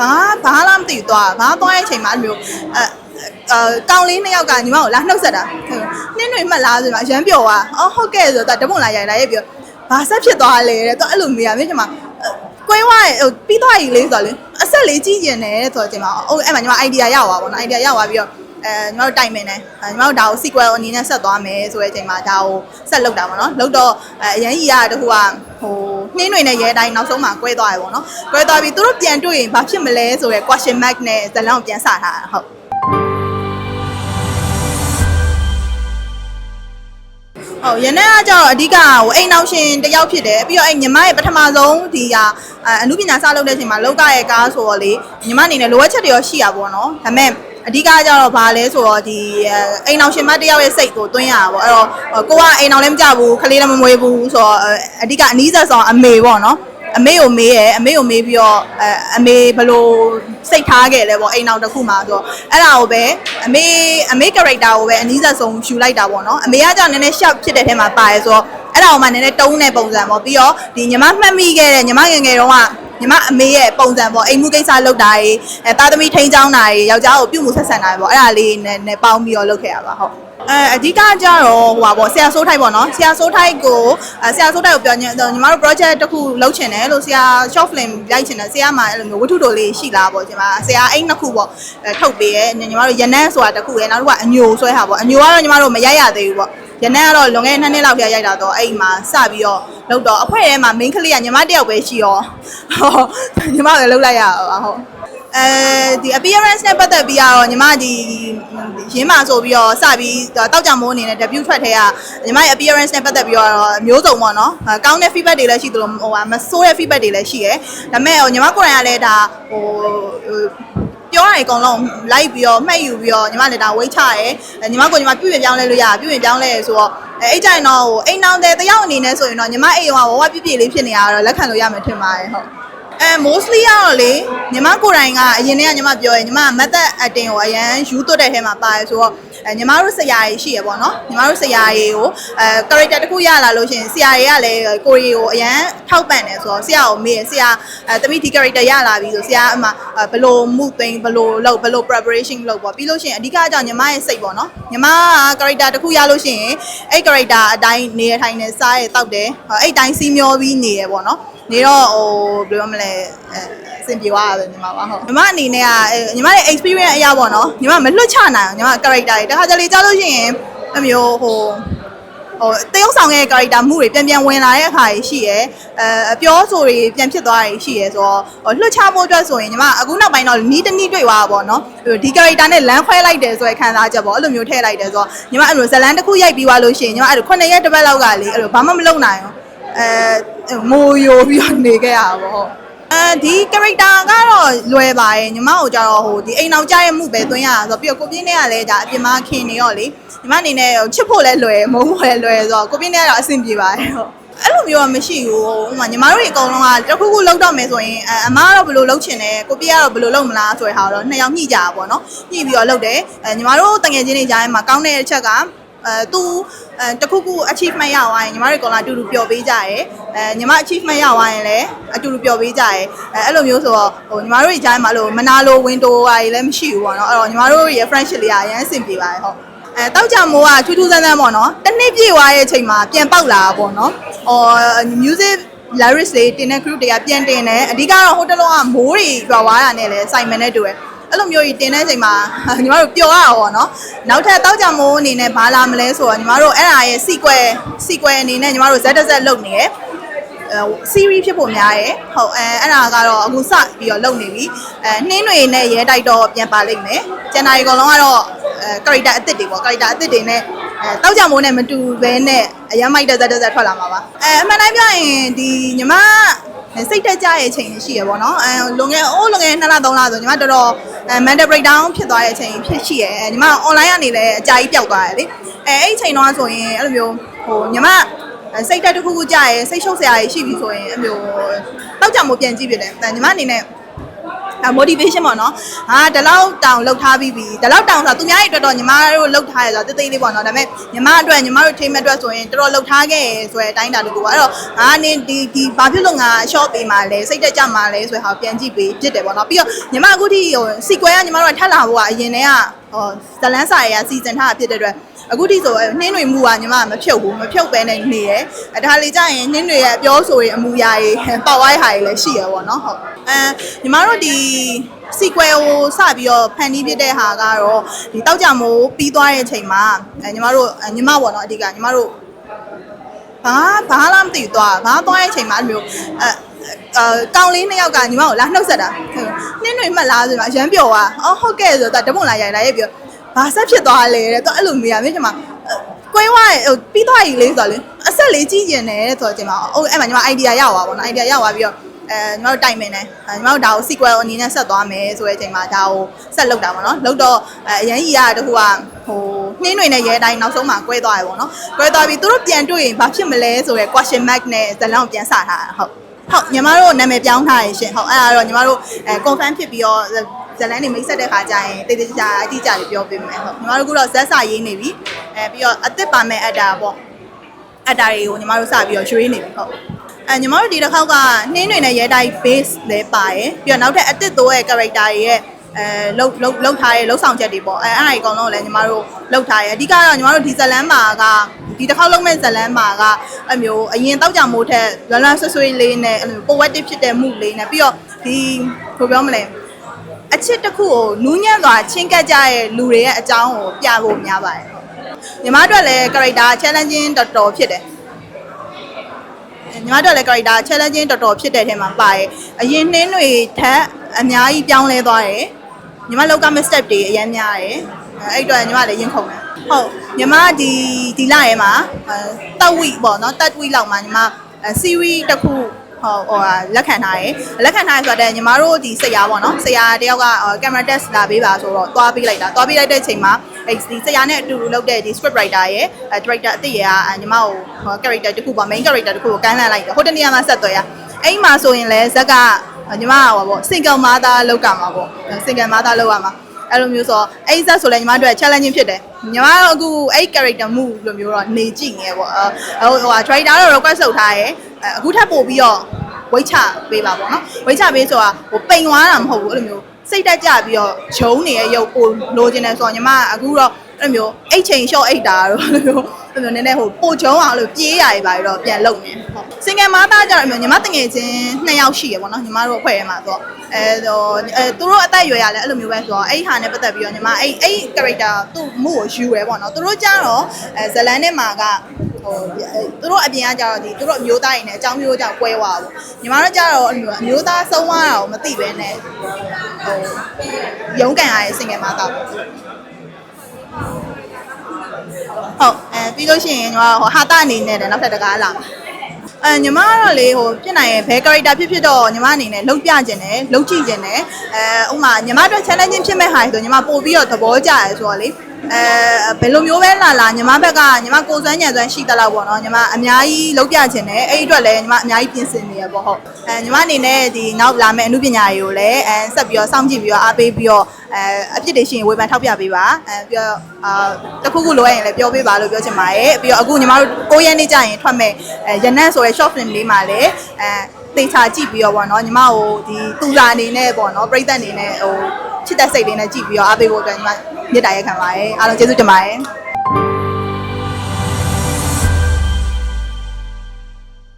ဘာဘာလားမသိဘူးသွားဘာသွားတဲ့အချိန်မှာအဲ့လိုမျိုးအဲအဲကောင်းလေးနှစ်ယောက်ကညီမကိုလာနှုတ်ဆက်တာနှင်းတွေမှတ်လားဆိုတော့အရန်ပျော်သွားအော်ဟုတ်ကဲ့ဆိုတော့တပုံလာရိုက်လာရဲ့ပြီးတော့ဘာဆက်ဖြစ်သွားလဲတဲ့တော့အဲ့လိုမျိုးရမြင်ချင်မှာကွင်းဝဟိုပြီးသွားပြီလေဆိုတော့လေအဆက်လေးကြည့်ကျင်တယ်ဆိုတော့ချိန်မှာအိုးအဲ့မှာညီမ idea ရသွားပါဘောနော် idea ရသွားပြီးတော့အဲညီမတို့တိုင်မင်တယ်အဲညီမတို့ဒါကို sequel အနေနဲ့ဆက်သွားမယ်ဆိုတဲ့အချိန်မှာဒါကိုဆက်လုပ်တာပေါ့နော်လုပ်တော့အဲအရင်ကြီးရတခုက ဟိုနှင်းတွေနဲ့ရဲတိုင်းနောက်ဆုံးမှာကွဲသွားရပေါ့နော်ကွဲသွားပြီးသူတို့ပြန်တွေ့ရင်ဘာဖြစ်မလဲဆိုရယ် question mark နဲ့ဇလန်ကိုပြန်စထားတာဟုတ်ဟုတ်ရနေ့ကကျတော့အဓိကဟိုအိမ်နောက်ရှင်တယောက်ဖြစ်တယ်ပြီးတော့အဲ့ညီမရဲ့ပထမဆုံးဒီဟာအမှုပညာစလုပ်တဲ့အချိန်မှာလောက်ကရဲ့ကားဆိုတော့လေညီမအနေနဲ့လိုအပ်ချက်တွေရောရှိရပါဘောနော်ဒါပေမဲ့ အဓိကကျတော့ဘာလဲဆိုတော့ဒီအိမ်အောင်ရှင်မတယောက်ရဲ့စိတ်ကိုတွင်းရတာပေါ့အဲ့တော့ကိုကအိမ်အောင်လည်းမကြဘူးခလေးလည်းမမွေးဘူးဆိုတော့အဓိကအနီးဆက်ဆောင်အမေပေါ့နော်အမေကိုမေးရယ်အမေကိုမေးပြီးတော့အဲအမေဘယ်လိုစိတ်ထားခဲ့လဲပေါ့အိမ်အောင်တစ်ခုမှာဆိုတော့အဲ့ဒါကိုပဲအမေအမေ character ကိုပဲအနီးဆက်ဆုံးယူလိုက်တာပေါ့နော်အမေကကြောင့်နည်းနည်း sharp ဖြစ်တဲ့ထဲမှာပါတယ်ဆိုတော့အဲ့ဒါကိုမှနည်းနည်းတုံးတဲ့ပုံစံပေါ့ပြီးတော့ဒီညီမမှတ်မိခဲ့တဲ့ညီမငယ်ငယ်တုန်းက ညီမအမေရဲ့ပုံစံပေါ့အိမ်မှုကိစ္စလုပ်တာတွေအဲသားသမီးထိန်းချောင်းတာတွေယောက်ျားကိုပြုမှုဆက်ဆံတာတွေပေါ့အဲ့ဒါလေးနဲ့နဲ့ပေါင်းပြီးတော့လုပ်ခဲ့ရပါဟုတ်အဲအဓိကကျတော့ဟိုပါပေါ့ဆရာစိုးထိုက်ပေါ့နော်ဆရာစိုးထိုက်ကိုအဲဆရာစိုးထိုက်ကိုပြောညညီမတို့ project တစ်ခုလုပ်ချင်တယ်လို့ဆရာ short film ရိုက်ချင်တယ်ဆရာမှအဲ့လိုမျိုးဝတ္ထုတိုလေးရှိလားပေါ့ညီမဆရာအိမ်နှစ်ခုပေါ့အဲထုတ်ပေးရဲညီမတို့ရနန်းဆိုတာတစ်ခုရဲနောက်တစ်ခုကအညိုဆွဲဟာပေါ့အညိုကတော့ညီမတို့မရိုက်ရသေးဘူးပေါ့ ရနန်းကတော့လွန်ခဲ့တဲ့နှစ်နှစ်လောက်ကြာရိုက်တာတော့အဲ့မှာစပြီးတော့လုပ်တော့အဖွဲ့ထဲမှာ main ကလေးကညီမတယောက်ပဲရှိရောဟုတ်ညီမလည်းလုပ်လိုက်ရပါဟုတ်အဲဒီ appearance နဲ့ပတ်သက်ပြီးတော့ညီမဒီရင်းမှာဆိုပြီးတော့စပြီးတောက်ကြမိုးအနေနဲ့ debut ထွက်ထဲကညီမရဲ့ appearance နဲ့ပတ်သက်ပြီးတော့မျိုးစုံပေါ့နော်ကောင်းတဲ့ feedback တွေလည်းရှိသလိုဟိုမဆိုးတဲ့ feedback တွေလည်းရှိရယ်ဒါပေမဲ့ညီမကိုယ်တိုင်ကလည်းဒါဟို ပြောရရင်အကုန်လုံးလိုက်ပြီးတော့မှတ်ယူပြီးတော့ညီမလည်းဒါဝိတ်ချရဲညီမကိုညီမပြုပြင်ပြောင်းလဲလို့ရပြုပြင်ပြောင်းလဲဆိုတော့အဲအဲ့ကြရင်တော့ဟိုအိမ်နောင်တဲ့တယောက်အနေနဲ့ဆိုရင်တော့ညီမအိမ်ရောဝဝပြပြလေးဖြစ်နေရတော့လက်ခံလို့ရမယ်ထင်ပါတယ်ဟုတ်အဲ mostly ကတော့လေညီမကိုယ်တိုင်ကအရင်တည်းကညီမပြောရင်ညီမ method acting ကိုအရန်ယူသွတ်တဲ့ထဲမှာပါတယ်ဆိုတော့ အဲညီမတို့ဆရာကြီးရှိရပေါ့နော်ညီမတို့ဆရာကြီးကိုအဲ character တစ်ခုရလာလို့ရှိရင်ဆရာကြီးကလည်းကိုရီကိုအရန်ထောက်ပံ့တယ်ဆိုတော့ဆရာကိုမေးဆရာအဲတမိဒီ character ရလာပြီဆိုဆရာအမှဘယ်လိုမှုသိမ်းဘယ်လိုလုပ်ဘယ်လို preparation လုပ်ပေါ့ပြီးလို့ရှိရင်အဓိကကြောင့်ညီမရဲ့စိတ်ပေါ့နော်ညီမက character တစ်ခုရလို့ရှိရင်အဲ့ character အတိုင်းနေရထိုင်နေစားရတောက်တယ်အဲ့အတိုင်းစီးမျောပြီးနေရပေါ့နော်နေတော့ဟိုဘယ်လိုမလဲအဲအဆင်ပြေသွားတာပဲညီမပါဟုတ်ညီမအနေနဲ့ကညီမရဲ့ experience အရာပေါ့နော်ညီမမလွတ်ချနိုင်အောင်ညီမ character တွေတခါတလေကြားလို့ရှိရင်အမျိုးဟိုဟိုတရုပ်ဆောင်ရဲ့ character မှုတွေပြန်ပြန်ဝင်လာတဲ့အခါကြီးရှိရယ်အဲအပြောဆိုတွေပြန်ဖြစ်သွားတာရှိရယ်ဆိုတော့ဟိုလွှတ်ချဖို့အတွက်ဆိုရင်ညီမအခုနောက်ပိုင်းတော့နီးတနီးတွေ့သွားတာပေါ့နော်ဒီ character နဲ့လမ်းခွဲလိုက်တယ်ဆိုရယ်ခံစားချက်ပေါ့အဲ့လိုမျိုးထည့်လိုက်တယ်ဆိုတော့ညီမအဲ့လိုဇလန်တစ်ခုရိုက်ပြီးသွားလို့ရှိရင်ညီမအဲ့လို9ရက်တစ်ပတ်လောက်ကလေအဲ့လိုဘာမှမလုပ်နိုင်ဘူးအဲ ငိုယိုပြီးတော့နေခဲ့ရတာပေါ့ဟုတ်အဲဒီ character ကတော့လွယ်ပါရဲ့ညီမတို့ကြတော့ဟိုဒီအိမ်အောင်ကြရဲ့မှုပဲသွင်းရတာဆိုတော့ပြီးတော့ကိုပြင်းနဲ့ကလည်းဒါအပြင်မှာခင်နေရောလေညီမအနေနဲ့ချစ်ဖို့လည်းလွယ်မုန်းဖို့လည်းလွယ်ဆိုတော့ကိုပြင်းနဲ့ကတော့အဆင်ပြေပါတယ်ဟုတ်အဲ့လိုမျိုးကမရှိဘူးဟိုမှာညီမတို့တွေအကုန်လုံးကတစ်ခုခုလောက်တော့မယ်ဆိုရင်အမကတော့ဘယ်လိုလုပ်ချင်တယ်ကိုပြကတော့ဘယ်လိုလုပ်မလားဆိုတဲ့ဟာတော့နှစ်ယောက်ညှိကြတာပေါ့နော်ညှိပြီးတော့လုပ်တယ်အဲညီမတို့တငယ်ချင်းတွေကြားထဲမှာကောင်းတဲ့အချက်က အဲသူအဲတခုခု achievement ရသွားရင်ညီမတို့ကောင်လာအတူတူပျော်ပေးကြရဲအဲညီမ achievement ရသွားရင်လည်းအတူတူပျော်ပေးကြရဲအဲအဲ့လိုမျိုးဆိုတော့ဟိုညီမတို့ကြားထဲမှာလို့မနာလို window ဟာကြီးလည်းမရှိဘူးပေါ့နော်အဲ့တော့ညီမတို့ရဲ့ friendship လေးကအရင်အဆင်ပြေပါတယ်ဟုတ်အဲတောက်ကြမိုးကထူးထူးဆန်းဆန်းပေါ့နော်တစ်နှစ်ပြည့်သွားရဲ့အချိန်မှာပြန်ပေါက်လာတာပေါ့နော်အော် music lyrics တွေတင်တဲ့ group တွေကပြန်တင်တယ်အဓိကတော့ဟိုတလုံးကမိုးတွေရွာသွားတာနဲ့လည်းစိုက်မနဲ့တူတယ် အဲ့လိုမျိုးကြီးတင်တဲ့အချိန်မှာညီမတို့ပျော်ရတာပေါ့နော်နောက်ထပ်တောက်ကြမိုးအနေနဲ့ဘာလာမလဲဆိုတော့ညီမတို့အဲ့ဒါရဲ့ sequel sequel အနေနဲ့ညီမတို့ Z Z လုပ်နေရယ်အဲ series ဖြစ်ဖို့များရယ်ဟုတ်အဲအဲ့ဒါကတော့အခုစပြီးတော့လုပ်နေပြီအဲနှင်းတွေနဲ့ရဲတိုက်တော့ပြန်ပါလိမ့်မယ်ကျန်တာတွေအကုန်လုံးကတော့အဲ character အစ်စ်တွေပေါ့ character အစ်စ်တွေနဲ့အဲတောက်ကြမိုးနဲ့မတူဘဲနဲ့အရမ်းမိုက်တဲ့ Z Z ထွက်လာမှာပါအဲအမှန်တိုင်းပြောရင်ဒီညီမစိတ်တက်ကြရဲ့အချိန်ရှိရပေါ့နော်အဲလွန်ခဲ့အိုးလွန်ခဲ့2လ3လဆိုညီမတော်တော်အဲ mental breakdown ဖြစ်သွားတဲ့အချိန်ဖြစ်ရှိရအဲညီမ online ကနေလည်းအကြာကြီးပျောက်သွားရလေအဲအဲ့ဒီအချိန်တော့ဆိုရင်အဲ့လိုမျိုးဟိုညီမစိတ်တက်တစ်ခုခုကြာရဲစိတ်ရှုပ်စရာကြီးရှိပြီဆိုရင်အဲ့မျိုးတောက်ကြမို့ပြန်ကြည့်ပြတယ်အဲညီမအနေနဲ့ အဲ motivation ပေါ့နော်ဟာဒီလောက်တောင်လှုပ်ထားပြီးပြီဒီလောက်တောင်ဆိုတော့သူများရဲ့အတွက်တော့ညီမတို့လှုပ်ထားရဆိုတော့တိတ်တိတ်လေးပေါ့နော်ဒါပေမဲ့ညီမအတွက်ညီမတို့ team အတွက်ဆိုရင်တော်တော်လှုပ်ထားခဲ့ရဆိုတဲ့အတိုင်းတာတကူပါအဲ့တော့ငါနေဒီဒီဘာဖြစ်လို့ငါ short ပေးมาလဲစိတ်တက်ကြမှာလဲဆိုတဲ့ဟာကိုပြန်ကြည့်ပေးဖြစ်တယ်ပေါ့နော်ပြီးတော့ညီမအခုထိဟို sequel ကညီမတို့ကထပ်လာဖို့ကအရင်တည်းကဟိုဇလန်းစာရစီစဉ်ထားတာဖြစ်တဲ့အတွက် အခုထိဆိုနှင်းတွေမူကညီမကမဖြုတ်ဘူးမဖြုတ်ပဲနဲ့နေတယ်အဲဒါလေးကြရင်နှင်းတွေရဲ့အပြောဆိုရင်အမူအရာတွေပေါက်ဝိုင်းဟာတွေလည်းရှိရပေါ့နော်ဟုတ်အဲညီမတို့ဒီ sequel ကိုစပြီးတော့ဖန်တီးဖြစ်တဲ့ဟာကတော့ဒီတောက်ကြမိုးပြီးသွားတဲ့အချိန်မှာအဲညီမတို့အဲညီမပေါ့နော်အဓိကညီမတို့ဘာဘာလာမသိဘူးသွားဘာသွားတဲ့အချိန်မှာအဲ့လိုအဲအဲကောင်းလေးနှစ်ယောက်ကညီမကိုလာနှုတ်ဆက်တာနှင်းတွေမှတ်လားဆိုတော့ရမ်းပျော်သွားအော်ဟုတ်ကဲ့ဆိုတော့ဓမုံလာရိုင်လာရဲ့ပြီးတော့ ဘာဆက်ဖြစ်သွားလဲတဲ့တော့အဲ့လိုမျိုးရမြင်ချင်မှာကွဲဝါဟိုပြီးသွားပြီလေဆိုတော့လေအဆက်လေးကြီးကျင်တယ်ဆိုတော့ကျင်မှာအိုးအဲ့မှာညီမ idea ရောက်သွားပါတော့ idea ရောက်သွားပြီးတော့အဲညီမတို့တိုင်ပင်တယ်အဲညီမတို့ဒါကို sequel အနေနဲ့ဆက်သွားမယ်ဆိုတဲ့အချိန်မှာဒါကိုဆက်လုပ်တာပေါ့နော်လုပ်တော့အဲအရင်ကြီးရတခုကဟိုနှင်းတွေနဲ့ရဲတိုင်းနောက်ဆုံးမှာကွဲသွားရပေါ့နော်ကွဲသွားပြီးသူတို့ပြန်တွေ့ရင်ဘာဖြစ်မလဲဆိုတဲ့ question mark နဲ့ဇလန်ကိုပြန်စထားတာဟုတ်ဟုတ်ညီမတို့နာမည်ပြောင်းထားရရှင်ဟုတ်အဲ့ဒါတော့ညီမတို့အဲ confirm ဖြစ်ပြီးတော့ ဇလန်နေမိတ်ဆက်တဲ့ခါကျရင်တိတ်တိတ်ကြကြအတိအကျလေးပြောပေးမယ်ဟုတ်ညီမတို့ကတော့ဇက်စာရေးနေပြီအဲပြီးတော့အစ်စ်ပါမယ်အတာပေါ့အတာတွေကိုညီမတို့စပြီးတော့ရွှေးနေပြီဟုတ်အဲညီမတို့ဒီတစ်ခေါက်ကနှင်းတွေနဲ့ရဲတိုင်း base လဲပါရယ်ပြီးတော့နောက်ထပ်အစ်စ်တိုးရဲ့ character တွေရဲ့အဲလုတ်လုတ်လုတ်ထားရဲ့လုတ်ဆောင်ချက်တွေပေါ့အဲအဲ့ဒါကြီးအကုန်လုံးလည်းညီမတို့လုတ်ထားရဲ့အဓိကတော့ညီမတို့ဒီဇလန်မာကဒီတစ်ခေါက်လုံးမဲ့ဇလန်မာကအဲ့မျိုးအရင်တောက်ကြမိုးထက်လွမ်းလွမ်းဆွဆွေးလေးနဲ့အဲ့လို poetic ဖြစ်တဲ့မှုလေးနဲ့ပြီးတော့ဒီဘယ်ပြောမလဲ အချစ်တစ်ခုကိုနူးညံ့စွာချင်းကပ်ကြရဲ့လူတွေရဲ့အကြောင်းကိုပြဖို့များပါတယ်ဟုတ်ညီမတို့လည်း character challenging တော်တော်ဖြစ်တယ်ညီမတို့လည်း character challenging တော်တော်ဖြစ်တဲ့ထဲမှာပါတယ်အရင်နှင်းတွေထက်အများကြီးပြောင်းလဲသွားတယ်ညီမလောက်က mistake တွေအများများတယ်အဲ့အတွက်ညီမလည်းရင်ခုန်တယ်ဟုတ်ညီမဒီဒီလရဲမှာတက်ဝီပေါ့နော်တက်ဝီလောက်မှာညီမ series တစ်ခု ဟိုဟိုလက်ခံထားရယ်လက်ခံထားရဆိုတော့ညီမတို့ဒီဆရာပေါ့နော်ဆရာတယောက်ကကင်မရာ test လာပေးပါဆိုတော့သွားပေးလိုက်တာသွားပေးလိုက်တဲ့အချိန်မှာအဲ့ဒီဆရာနဲ့အတူတူလုပ်တဲ့ဒီ script writer ရဲ့ director အစ်စ်ရဲ့ညီမကို character တစ်ခုပေါ့ main character တစ်ခုကိုကမ်းလှမ်းလိုက်တယ်ဟိုတနေရာမှာဆက်သွယ်ရအဲ့မှာဆိုရင်လည်းဇက်ကညီမကဟောပေါ့ single mother လောက်ကမှာပေါ့ single mother လောက်ရမှာ အဲ့လိုမျိုးဆိုတော့အဲ့ဇက်ဆိုလည်းညီမတို့ challenging ဖြစ်တယ်ညီမတို့အခုအဲ့ character move လိုမျိုးတော့နေကြည့်နေပေါ့ဟိုဟို director တော့ request လုပ်ထားရဲအခုထပ်ပို့ပြီးတော့ဝိတ်ချပေးပါပေါ့နော်ဝိတ်ချပေးဆိုတာဟိုပိန်သွားတာမဟုတ်ဘူးအဲ့လိုမျိုးစိတ်တက်ကြပြီးတော့ဂျုံနေရဲ့ရုပ်ပိုလိုချင်တယ်ဆိုတော့ညီမအခုတော့ အဲ့လိုမျိုးအိတ်ချိန် short အိတ်တာတော့အဲ့လိုမျိုးအဲ့လိုနည်းနည်းဟိုပိုဂျုံအောင်လို့ပြေးရရပါတော့ပြန်လုံနေဟုတ်စင်ကယ်မားသားကြတော့ညီမတငယ်ချင်းနှစ်ယောက်ရှိရပေါ့နော်ညီမတို့အဖွဲ့ထဲမှာဆိုတော့အဲတော့အဲသူတို့အသက်အရွယ်ရလဲအဲ့လိုမျိုးပဲဆိုတော့အဲ့ဟာနဲ့ပတ်သက်ပြီးတော့ညီမအဲ့အဲ့ character သူ့မှုကိုယူရဲပေါ့နော်သူတို့ကြတော့အဲဇလန်နဲ့မာကဟိုသူတို့အပြင်ကကြတော့ဒီသူတို့အမျိုးသားတွေနဲ့အကြောင်းမျိုးကြောင့်ကွဲသွားပါဘူးညီမတို့ကြတော့အမျိုးသားဆုံးသွားတာကိုမသိပဲနဲ့ဟိုရုန်းကန်ရတဲ့စင်ကယ်မားသားပေါ့ ဟုတ်အဲပြီးလို့ရှိရင်ညီမဟိုဟာတာအနေနဲ့လည်းနောက်ထပ်တကားလာမှာအဲညီမကတော့လေဟိုဖြစ်နိုင်ရဲ့ဘယ် character ဖြစ်ဖြစ်တော့ညီမအနေနဲ့လုံးပြကျင်တယ်လုံးကြည့်ကျင်တယ်အဲဥမာညီမတို့ challenging ဖြစ်မဲ့ဟာဆိုညီမပို့ပြီးတော့သဘောကျရဲဆိုတော့လေအဲဘယ်လိုမျိုးပဲလာလာညီမဘက်ကညီမကိုယ်စွမ်းညံစွမ်းရှိတလောက်ပေါ့နော်ညီမအများကြီးလုံးပြကျင်တယ်အဲ့ဒီအတွက်လည်းညီမအများကြီးပြင်ဆင်နေရပေါ့ဟုတ်အဲညီမအနေနဲ့ဒီနောက်လာမယ့်အမှုပညာတွေကိုလည်းအဲဆက်ပြီးတော့စောင့်ကြည့်ပြီးတော့အားပေးပြီးတော့ အဲအဖြစ်တွေရှိရင်ဝေဖန်ထောက်ပြပေးပါအဲပြီးတော့အာတခုခုလိုရရင်လည်းပြောပေးပါလို့ပြောချင်ပါတယ်ပြီးတော့အခုညီမတို့9ရက်နေ့ကျရင်ထွက်မဲ့အဲရနက်ဆိုရဲ short film လေးမှာလည်းအဲတေချာကြည့်ပြီးတော့ပေါ့နော်ညီမကိုဒီတူလာအနေနဲ့ပေါ့နော်ပြိသက်အနေနဲ့ဟိုချစ်တဲ့စိတ်လေးနဲ့ကြည့်ပြီးတော့အားပေးဖို့အတွက်ညီမမြစ်တာရက်ခံပါတယ်အားလုံးကျေးဇူးတင်ပါတယ်